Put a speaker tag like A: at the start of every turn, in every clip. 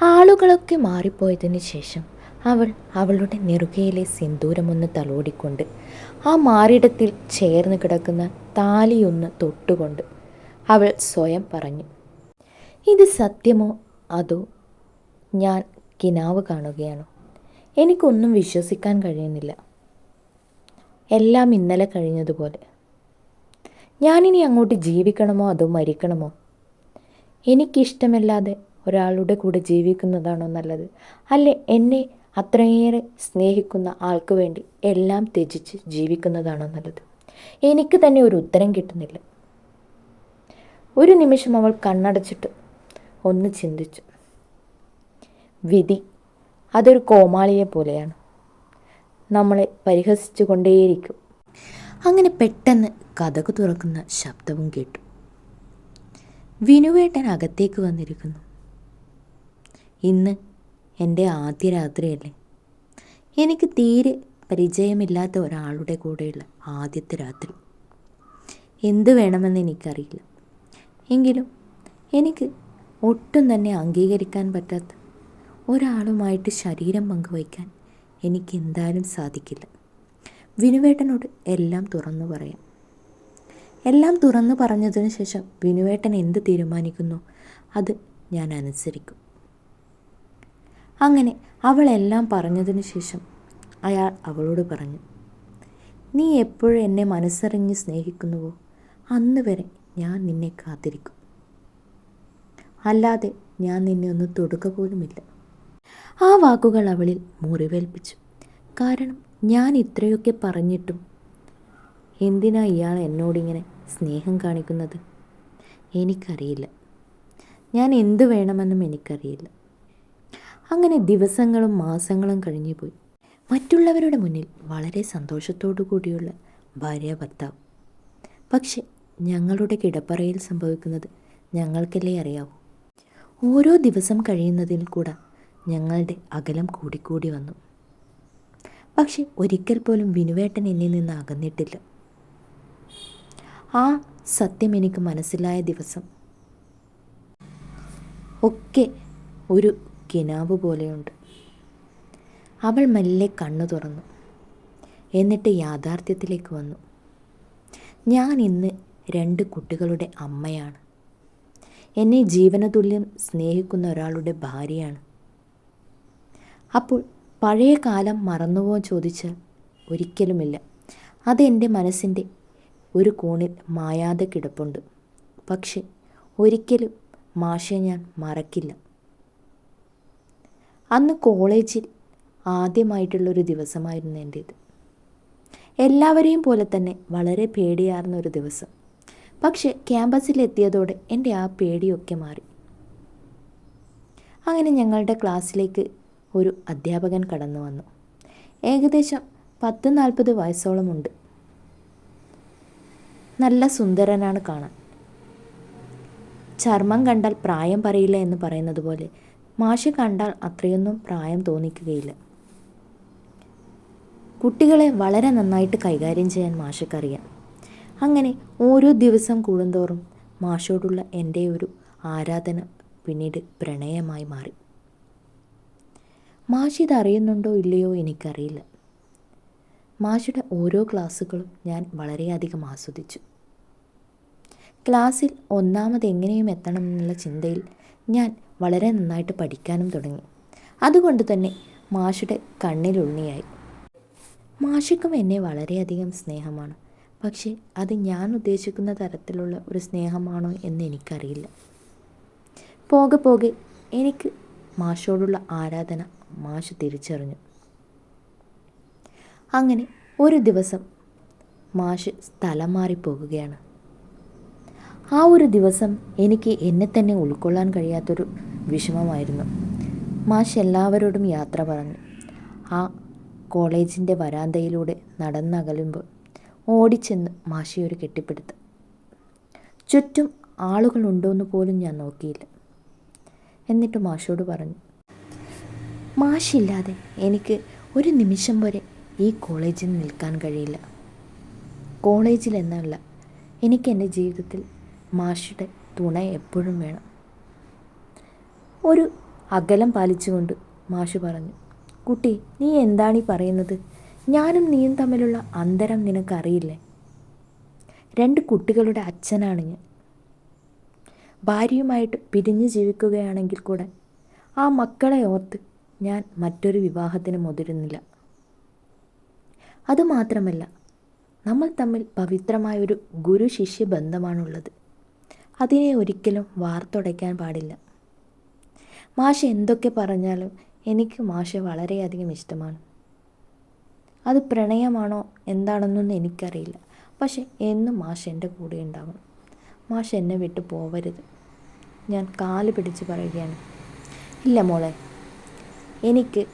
A: ആളുകളൊക്കെ മാറിപ്പോയതിന് ശേഷം അവൾ അവളുടെ നെറുകയിലെ സിന്ദൂരമൊന്ന് തലോടിക്കൊണ്ട് ആ മാറിടത്തിൽ ചേർന്ന് കിടക്കുന്ന താലിയൊന്ന് തൊട്ടുകൊണ്ട് അവൾ സ്വയം പറഞ്ഞു ഇത് സത്യമോ? അതോ ഞാൻ കിനാവ് കാണുകയാണോ? എനിക്കൊന്നും വിശ്വസിക്കാൻ കഴിയുന്നില്ല. എല്ലാം ഇന്നലെ കഴിഞ്ഞതുപോലെ. ഞാനിനി അങ്ങോട്ട് ജീവിക്കണമോ അതോ മരിക്കണമോ? എനിക്കിഷ്ടമല്ലാതെ ഒരാളുടെ കൂടെ ജീവിക്കുന്നതാണോ നല്ലത്? അല്ലെ എന്നെ അത്രയേറെ സ്നേഹിക്കുന്ന ആൾക്ക് വേണ്ടി എല്ലാം ത്യജിച്ച് ജീവിക്കുന്നതാണോ നല്ലത്? എനിക്ക് തന്നെ ഒരു ഉത്തരം കിട്ടുന്നില്ല. ഒരു നിമിഷം അവൾ കണ്ണടച്ചിട്ട് ഒന്ന് ചിന്തിച്ചു. വിധി അതൊരു കോമാളിയെ പോലെയാണ്. നമ്മളെ പരിഹസിച്ചു കൊണ്ടേയിരിക്കും. അങ്ങനെ പെട്ടെന്ന് കഥകു തുറക്കുന്ന ശബ്ദവും കേട്ടു. വിനുവേട്ടൻ അകത്തേക്ക് വന്നിരിക്കുന്നു. ഇന്ന് എന്റെ ആദ്യ രാത്രിയല്ലേ? എനിക്ക് തീരെ പരിചയമില്ലാത്ത ഒരാളുടെ കൂടെയുള്ള ആദ്യത്തെ രാത്രി. എന്ത് വേണമെന്ന് എനിക്കറിയില്ല. എങ്കിലും എനിക്ക് ഒട്ടും തന്നെ അംഗീകരിക്കാൻ പറ്റാത്ത ഒരാളുമായിട്ട് ശരീരം പങ്കുവയ്ക്കാൻ എനിക്ക് എന്തായാലും സാധിക്കില്ല. വിനുവേട്ടനോട് എല്ലാം തുറന്നു പറയാം. എല്ലാം തുറന്നു പറഞ്ഞതിന് ശേഷം വിനുവേട്ടൻ എന്ത് തീരുമാനിക്കുന്നു അത് ഞാൻ അനുസരിക്കും. അങ്ങനെ അവളെല്ലാം പറഞ്ഞതിനു ശേഷം അയാൾ അവളോട് പറഞ്ഞു നീ എപ്പോഴും എന്നെ മനസ്സറിഞ്ഞ് സ്നേഹിക്കുന്നുവോ അന്ന് വരെ ഞാൻ നിന്നെ കാത്തിരിക്കും. അല്ലാതെ ഞാൻ നിന്നെ ഒന്ന് തൊടുക പോലുമില്ല. ആ വാക്കുകൾ അവളിൽ മുറിവേൽപ്പിച്ചു. കാരണം ഞാൻ ഇത്രയൊക്കെ പറഞ്ഞിട്ടും എന്തിനാ ഇയാൾ എന്നോടിങ്ങനെ സ്നേഹം കാണിക്കുന്നത് എനിക്കറിയില്ല. ഞാൻ എന്തു വേണമെന്നും എനിക്കറിയില്ല. അങ്ങനെ ദിവസങ്ങളും മാസങ്ങളും കഴിഞ്ഞു പോയി. മറ്റുള്ളവരുടെ മുന്നിൽ വളരെ സന്തോഷത്തോടു കൂടിയുള്ള ഭാര്യ ഭർത്താവ്. പക്ഷെ ഞങ്ങളുടെ കിടപ്പറയിൽ സംഭവിക്കുന്നത് ഞങ്ങൾക്കല്ലേ അറിയാവൂ. ഓരോ ദിവസം കഴിയുന്നതിൽ കൂടെ ഞങ്ങളുടെ അകലം കൂടിക്കൂടി വന്നു. പക്ഷെ ഒരിക്കൽ പോലും വിനുവേട്ടൻ എന്നിൽ നിന്ന് അകന്നിട്ടില്ല. ആ സത്യം എനിക്ക് മനസ്സിലായ ദിവസം ഒക്കെ ഒരു കിനാവ് പോലെയുണ്ട്. അവൾ മെല്ലെ കണ്ണു തുറന്നു. എന്നിട്ട് യാഥാർത്ഥ്യത്തിലേക്ക് വന്നു. ഞാൻ ഇന്ന് രണ്ട് കുട്ടികളുടെ അമ്മയാണ്. എന്നെ ജീവനതുല്യം സ്നേഹിക്കുന്ന ഒരാളുടെ ഭാര്യയാണ്. അപ്പോൾ പഴയ കാലം മറന്നുവോ? ചോദിച്ചാൽ ഒരിക്കലുമില്ല. അതെന്റെ മനസ്സിന്റെ ഒരു കോണിൽ മായാതെ കിടപ്പുണ്ട്. പക്ഷെ ഒരിക്കലും മാഷെ ഞാൻ മറക്കില്ല. അന്ന് കോളേജിൽ ആദ്യമായിട്ടുള്ളൊരു ദിവസമായിരുന്നു എന്റേത്. എല്ലാവരെയും പോലെ തന്നെ വളരെ പേടിയാർന്ന ഒരു ദിവസം. പക്ഷെ ക്യാമ്പസിലെത്തിയതോടെ എന്റെ ആ പേടിയൊക്കെ മാറി. അങ്ങനെ ഞങ്ങളുടെ ക്ലാസ്സിലേക്ക് ഒരു അധ്യാപകൻ കടന്നു വന്നു. ഏകദേശം പത്ത് നാൽപ്പത് വയസ്സോളമുണ്ട്. നല്ല സുന്ദരനാണ് കാണാൻ. ചർമ്മം കണ്ടാൽ പ്രായം പറയില്ല എന്ന് പറയുന്നത് പോലെ മാഷ് കണ്ടാൽ അത്രയൊന്നും പ്രായം തോന്നിക്കുകയില്ല. കുട്ടികളെ വളരെ നന്നായിട്ട് കൈകാര്യം ചെയ്യാൻ മാഷക്കറിയാം. അങ്ങനെ ഓരോ ദിവസം കൂടുന്തോറും മാഷോടുള്ള എന്റെ ഒരു ആരാധന പിന്നീട് പ്രണയമായി മാറി. മാഷ് ഇതറിയുന്നുണ്ടോ ഇല്ലയോ എനിക്കറിയില്ല. മാഷുടെ ഓരോ ക്ലാസ്സുകളും ഞാൻ വളരെയധികം ആസ്വദിച്ചു. ക്ലാസ്സിൽ ഒന്നാമത് എങ്ങനെയും എത്തണം എന്നുള്ള ചിന്തയിൽ ഞാൻ വളരെ നന്നായിട്ട് പഠിക്കാനും തുടങ്ങി. അതുകൊണ്ട് തന്നെ മാഷുടെ കണ്ണിലുണ്ണിയായി. മാഷിക്കും എന്നെ വളരെയധികം സ്നേഹമാണ്. പക്ഷേ അത് ഞാൻ ഉദ്ദേശിക്കുന്ന തരത്തിലുള്ള ഒരു സ്നേഹമാണോ എന്ന് എനിക്കറിയില്ല. പോകെ പോകെ എനിക്ക് മാഷോടുള്ള ആരാധന മാഷ് തിരിച്ചറിഞ്ഞു. അങ്ങനെ ഒരു ദിവസം മാഷ് സ്ഥലം മാറിപ്പോകുകയാണ്. ആ ഒരു ദിവസം എനിക്ക് എന്നെ തന്നെ ഉൾക്കൊള്ളാൻ കഴിയാത്തൊരു വിഷമമായിരുന്നു. മാഷ് എല്ലാവരോടും യാത്ര പറഞ്ഞു. ആ കോളേജിന്റെ വരാന്തയിലൂടെ നടന്നകലുമ്പോൾ ഓടിച്ചെന്ന് മാഷിയൊരു കെട്ടിപ്പിടുത്ത്. ചുറ്റും ആളുകളുണ്ടോയെന്ന് പോലും ഞാൻ നോക്കിയില്ല എന്നിട്ട് മാഷോട് പറഞ്ഞു. മാഷില്ലാതെ എനിക്ക് ഒരു നിമിഷം വരെ ഈ കോളേജിൽ നിൽക്കാൻ കഴിയില്ല. കോളേജിൽ എന്നല്ല എനിക്ക് എന്റെ ജീവിതത്തിൽ മാഷിയുടെ തുണ എപ്പോഴും വേണം. ഒരു അകലം പാലിച്ചുകൊണ്ട് മാഷ് പറഞ്ഞു കുട്ടി നീ എന്താണീ പറയുന്നത്? ഞാനും നീയും തമ്മിലുള്ള അന്തരം നിനക്കറിയില്ലേ? രണ്ട് കുട്ടികളുടെ അച്ഛനാണ് ഞാൻ. ഭാര്യയുമായിട്ട് പിരിഞ്ഞു ജീവിക്കുകയാണെങ്കിൽ കൂടെ ആ മക്കളെ ഓർത്ത് ഞാൻ മറ്റൊരു വിവാഹത്തിന് മുതിരുന്നില്ല. അതുമാത്രമല്ല നമ്മൾ തമ്മിൽ പവിത്രമായൊരു ഗുരു ശിഷ്യ ബന്ധമാണുള്ളത്. അതിനെ ഒരിക്കലും വാർത്തുടയ്ക്കാൻ പാടില്ല. മാഷ എന്തൊക്കെ പറഞ്ഞാലും എനിക്ക് മാഷ വളരെയധികം ഇഷ്ടമാണ്. അത് പ്രണയമാണോ എന്താണെന്നൊന്നും എനിക്കറിയില്ല. പക്ഷെ എന്നും മാഷ എന്റെ കൂടെ ഉണ്ടാവണം. മാഷ എന്നെ വിട്ടു പോവരുത്. ഞാൻ കാൽ പിടിച്ച് പറയുകയാണ് ഇല്ല മോളെ എനിക്ക്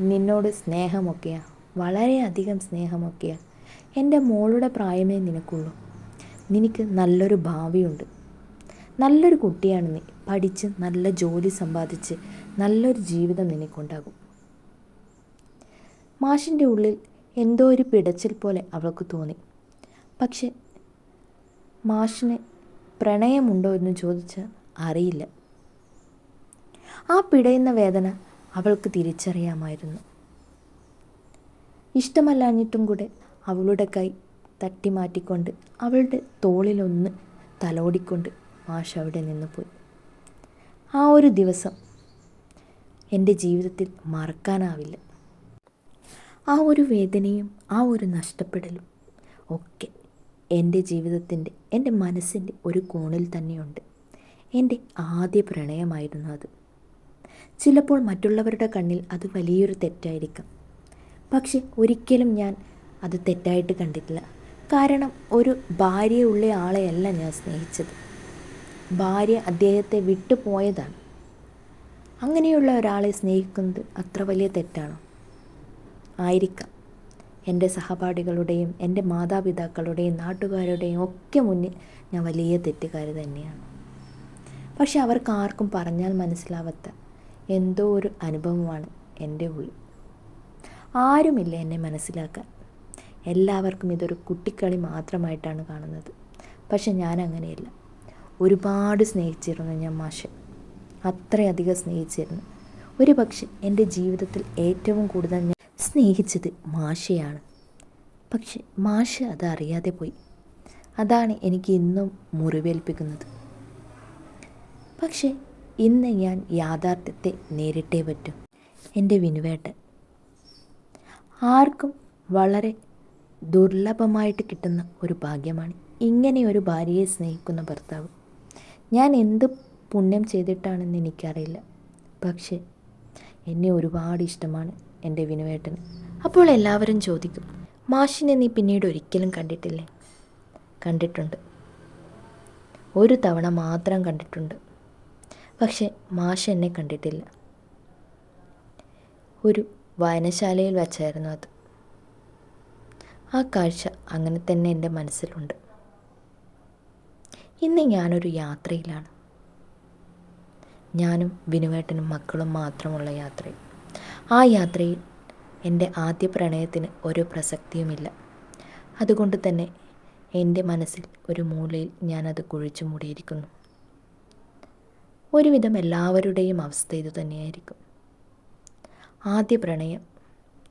A: നിന്നോട് സ്നേഹമൊക്കെയാണ് വളരെയധികം സ്നേഹമൊക്കെയാണ് എന്റെ മോളുടെ പ്രായമേ നിനക്കുള്ളൂ. നിനക്ക് നല്ലൊരു ഭാവിയുണ്ട്. നല്ലൊരു കുട്ടിയാണ് നീ. പഠിച്ച് നല്ല ജോലി സമ്പാദിച്ച് നല്ലൊരു ജീവിതം നിനക്കുണ്ടാകും. മാഷിന്റെ ഉള്ളിൽ എന്തോ ഒരു പിടച്ചിൽ പോലെ അവൾക്ക് തോന്നി. പക്ഷെ മാഷിന് പ്രണയമുണ്ടോ എന്ന് ചോദിച്ചാൽ അറിയില്ല. ആ പിടയുന്ന വേദന അവൾക്ക് തിരിച്ചറിയാമായിരുന്നു. ഇഷ്ടമല്ലാഞ്ഞിട്ടും കൂടെ അവളുടെ കൈ തട്ടി മാറ്റിക്കൊണ്ട് അവളുടെ തോളിലൊന്ന് തലോടിക്കൊണ്ട് മാഷ് അവിടെ നിന്ന് പോയി. ആ ഒരു ദിവസം എന്റെ ജീവിതത്തിൽ മറക്കാനാവില്ല. ആ ഒരു വേദനയും ആ ഒരു നഷ്ടപ്പെടലും ഒക്കെ എന്റെ ജീവിതത്തിന്റെ എന്റെ മനസ്സിന്റെ ഒരു കോണിൽ തന്നെയുണ്ട്. എന്റെ ആദ്യ പ്രണയമായിരുന്നു അത്. ചിലപ്പോൾ മറ്റുള്ളവരുടെ കണ്ണിൽ അത് വലിയൊരു തെറ്റായിരിക്കാം. പക്ഷെ ഒരിക്കലും ഞാൻ അത് തെറ്റായിട്ട് കണ്ടിട്ടില്ല. കാരണം ഒരു ഭാര്യയുള്ള ആളെയല്ല ഞാൻ സ്നേഹിച്ചത്. ഭാര്യ അദ്ദേഹത്തെ വിട്ടുപോയതാണ് അങ്ങനെയുള്ള ഒരാളെ സ്നേഹിക്കുന്നത് അത്ര വലിയ തെറ്റാണോ? ആയിരിക്കാം. എന്റെ സഹപാഠികളുടെയും എന്റെ മാതാപിതാക്കളുടെയും നാട്ടുകാരുടെയും ഒക്കെ മുന്നിൽ ഞാൻ വലിയ തെറ്റുകാർ തന്നെയാണ്. പക്ഷെ അവർക്ക് ആർക്കും പറഞ്ഞാൽ മനസ്സിലാവാത്ത എന്തോ ഒരു അനുഭവമാണ് എന്റെ ഉള്ളിൽ. ആരുമില്ല എന്നെ മനസ്സിലാക്കാൻ. എല്ലാവർക്കും ഇതൊരു കുട്ടിക്കളി മാത്രമായിട്ടാണ് കാണുന്നത്. പക്ഷെ ഞാൻ അങ്ങനെയല്ല ഒരുപാട് സ്നേഹിച്ചിരുന്നു ഞാൻ മാഷെ. അത്രയധികം സ്നേഹിച്ചിരുന്നു. ഒരു പക്ഷെ എന്റെ ജീവിതത്തിൽ ഏറ്റവും കൂടുതൽ ഞാൻ സ്നേഹിച്ചത് മാഷയാണ്. പക്ഷെ മാഷ് അതറിയാതെ പോയി. അതാണ് എനിക്ക് ഇന്നും മുറിവേൽപ്പിക്കുന്നത്. പക്ഷേ ഇന്ന് ഞാൻ യാഥാർത്ഥ്യത്തെ നേരിട്ടേ പറ്റും. എന്റെ വിനുവേട്ട് ആർക്കും വളരെ ദുർലഭമായിട്ട് കിട്ടുന്ന ഒരു ഭാഗ്യമാണ് ഇങ്ങനെ ഒരു ഭാര്യയെ സ്നേഹിക്കുന്ന ഭർത്താവ്. ഞാൻ എന്ത് പുണ്യം ചെയ്തിട്ടാണെന്ന് എനിക്കറിയില്ല. പക്ഷേ എന്നെ ഒരുപാട് ഇഷ്ടമാണ് എന്റെ വിനുവേട്ടന്. അപ്പോൾ എല്ലാവരും ചോദിക്കും മാഷിനെ നീ പിന്നീട് ഒരിക്കലും കണ്ടിട്ടില്ലേ? കണ്ടിട്ടുണ്ട്. ഒരു തവണ മാത്രം കണ്ടിട്ടുണ്ട്. പക്ഷെ മാഷ് എന്നെ കണ്ടിട്ടില്ല. ഒരു വായനശാലയിൽ വച്ചായിരുന്നു അത്. ആ കാഴ്ച അങ്ങനെ തന്നെ എന്റെ മനസ്സിലുണ്ട്. ഇന്ന് ഞാനൊരു യാത്രയിലാണ്. ഞാനും വിനുവേട്ടനും മക്കളും മാത്രമുള്ള യാത്രയിൽ ആ യാത്രയിൽ എന്റെ ആദ്യ പ്രണയത്തിന് ഒരു പ്രസക്തിയുമില്ല. അതുകൊണ്ട് തന്നെ എന്റെ മനസ്സിൽ ഒരു മൂലയിൽ ഞാനത് കുഴിച്ചു മൂടിയിരിക്കുന്നു. ഒരുവിധം എല്ലാവരുടെയും അവസ്ഥ ഇതുതന്നെയായിരിക്കും ആദ്യ പ്രണയം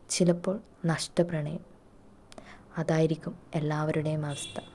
A: ചിലപ്പോൾ നഷ്ടപ്രണയം. അതായിരിക്കും എല്ലാവരുടെയും അവസ്ഥ.